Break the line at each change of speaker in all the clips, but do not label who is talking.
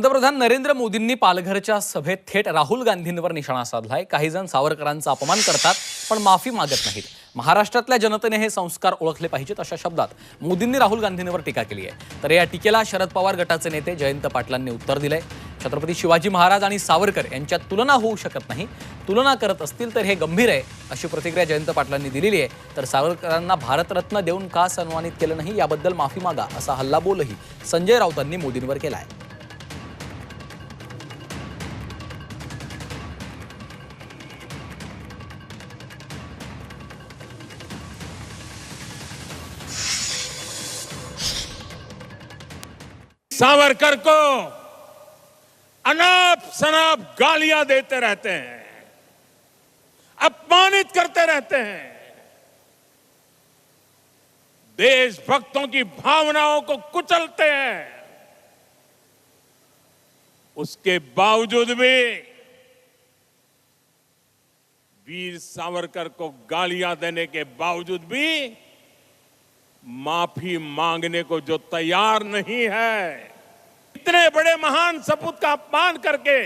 पंतप्रधान नरेंद्र मोदींनी पालघरच्या सभेत थेट राहुल गांधींवर निशाणा साधलाय. काही जण सावरकरांचा अपमान करतात पण माफी मागत नाहीत. महाराष्ट्रातल्या जनतेने हे संस्कार ओळखले पाहिजेत अशा शब्दात मोदींनी राहुल गांधींवर टीका केली आहे. तर या टीकेला शरद पवार गटाचे नेते जयंत पाटलांनी उत्तर दिलंय. छत्रपती शिवाजी महाराज आणि सावरकर यांच्यात तुलना होऊ शकत नाही. तुलना करत असतील तर हे गंभीर आहे अशी प्रतिक्रिया जयंत पाटलांनी दिलेली आहे. तर सावरकरांना भारतरत्न देऊन का सन्मानित केलं नाही याबद्दल माफी मागा असा हल्लाबोलही संजय राऊतांनी मोदींवर केला आहे
सावरकर को अनाप शनाप गालियाँ देते रहते हैं, अपमानित करते रहते हैं। देशभक्तों की भावनाओं को कुचलते हैं। उसके बावजूद भी वीर सावरकर को गालियाँ देने के बावजूद भी माफ़ी मांगने को जो तैयार नहीं है इतने बड़े महान सपूत का अपमान करके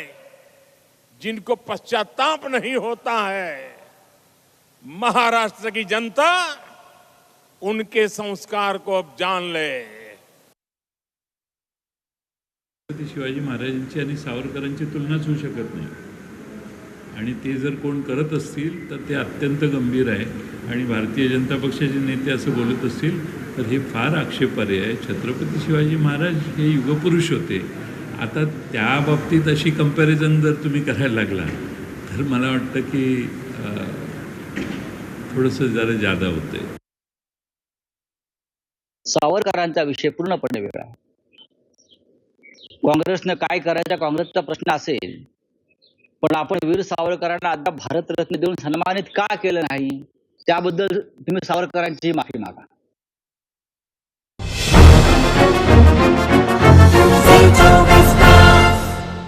जिनको पश्चाताप नहीं होता है महाराष्ट्र की जनता उनके संस्कार को अब जान ले।
छत्रपती शिवाजी महाराजांची आणि सावरकरांची तुलनाच होऊ शकत नाही. आणि ते जर कोण करत असतील तर ते अत्यंत गंभीर आहे. आणि भारतीय जनता पक्षाचे नेते असं बोलत असतील तर हे फार आक्षेपार्ह आहे. छत्रपती शिवाजी महाराज हे युगपुरुष होते. आता त्या बाबतीत अशी कंपॅरिझन जर तुम्ही करायला लागला तर मला वाटतं की थोडंसं जरा जादा होते
सावरकरांचा विषय पूर्णपणे वेगळा. काँग्रेसनं काय करायचा काँग्रेसचा प्रश्न असेल पण आपण वीर सावरकरांना आता भारतरत्न देऊन सन्मानित का केलं नाही त्याबद्दल तुम्ही सावरकरांची माफी मागा.